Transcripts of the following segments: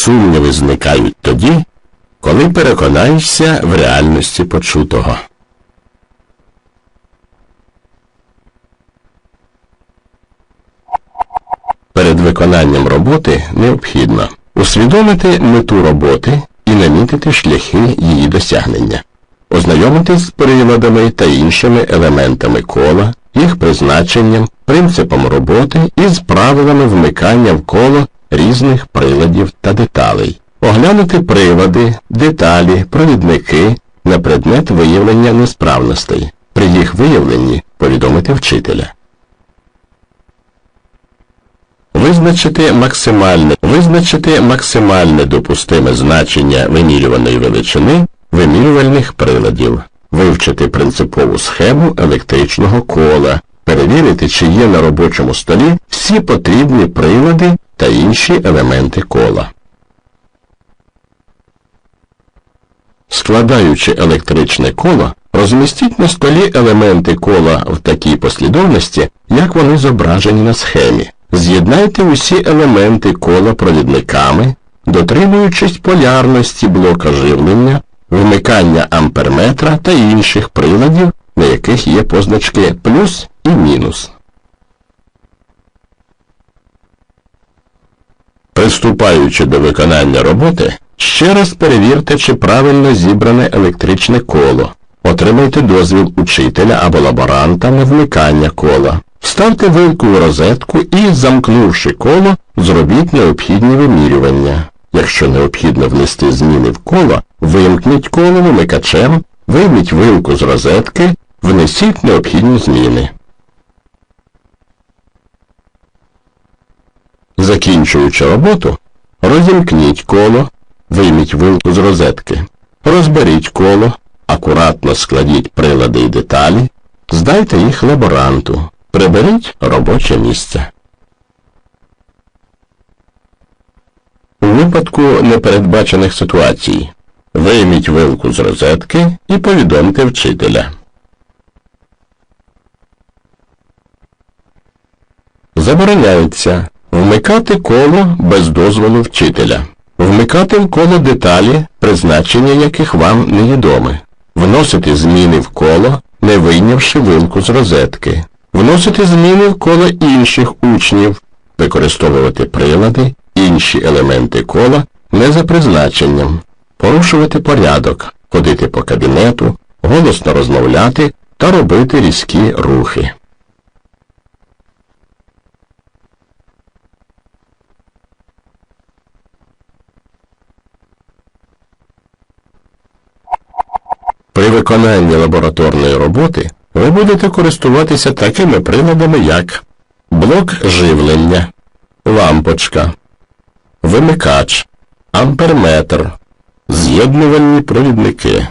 Сумніви зникають тоді, коли переконаєшся в реальності почутого. Перед виконанням роботи необхідно усвідомити мету роботи і намітити шляхи її досягнення, ознайомитись з приладами та іншими елементами кола, їх призначенням, принципом роботи і з правилами вмикання в коло різних приладів та деталей, оглянути прилади, деталі, провідники на предмет виявлення несправностей, при їх виявленні повідомити вчителя. Визначити максимальне, визначити максимальне допустиме значення вимірюваної величини вимірювальних приладів, вивчити принципову схему електричного кола, перевірити, чи є на робочому столі всі потрібні прилади та інші елементи кола. Складаючи електричне коло, розмістіть на столі елементи кола в такій послідовності, як вони зображені на схемі. З'єднайте усі елементи кола провідниками, дотримуючись полярності блока живлення, вмикання амперметра та інших приладів, на яких є позначки плюс і мінус. Приступаючи до виконання роботи, ще раз перевірте, чи правильно зібране електричне коло. Отримайте дозвіл учителя або лаборанта на вмикання кола. Вставте вилку в розетку і, замкнувши коло, зробіть необхідні вимірювання. Якщо необхідно внести зміни в коло, вимкніть коло вимикачем, вийміть вилку з розетки, внесіть необхідні зміни. Закінчуючи роботу, розімкніть коло, вийміть вилку з розетки, розберіть коло, акуратно складіть прилади і деталі, здайте їх лаборанту, приберіть робоче місце. У випадку непередбачених ситуацій вийміть вилку з розетки і повідомте вчителя. Забороняється вмикати коло без дозволу вчителя, вмикати в коло деталі, призначення яких вам невідоме, вносити зміни в коло, не вийнявши вилку з розетки, вносити зміни в коло інших учнів, використовувати прилади, інші елементи кола не за призначенням, порушувати порядок, ходити по кабінету, голосно розмовляти та робити різкі рухи. При виконанні лабораторної роботи ви будете користуватися такими приладами, як блок живлення, лампочка, вимикач, амперметр, з'єднувальні провідники.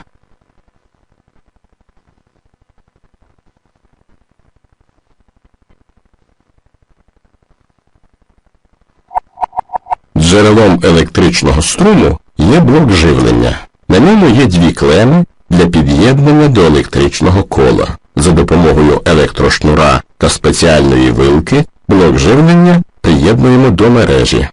Джерелом електричного струму є блок живлення. На ньому є дві клеми для під'єднання до електричного кола. За допомогою електрошнура та спеціальної вилки блок живлення приєднуємо до мережі.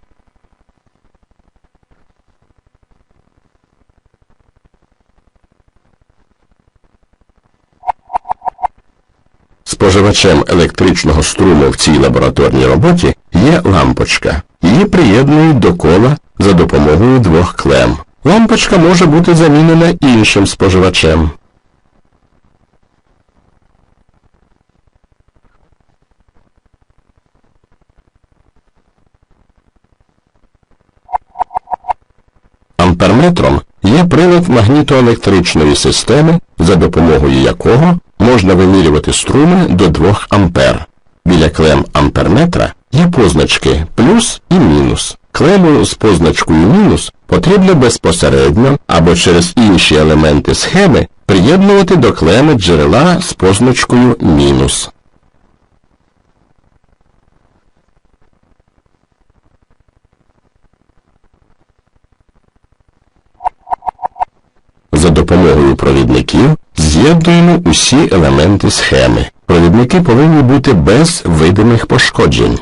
Споживачем електричного струму в цій лабораторній роботі є лампочка. Її приєднують до кола за допомогою двох клем. Лампочка може бути замінена іншим споживачем. Амперметром є прилад магнітоелектричної системи, за допомогою якого можна вимірювати струми до 2 ампер. Біля клем амперметра є позначки плюс і мінус. Клему з позначкою мінус потрібно безпосередньо або через інші елементи схеми приєднувати до клеми джерела з позначкою мінус. За допомогою провідників з'єднуємо усі елементи схеми. Провідники повинні бути без видимих пошкоджень.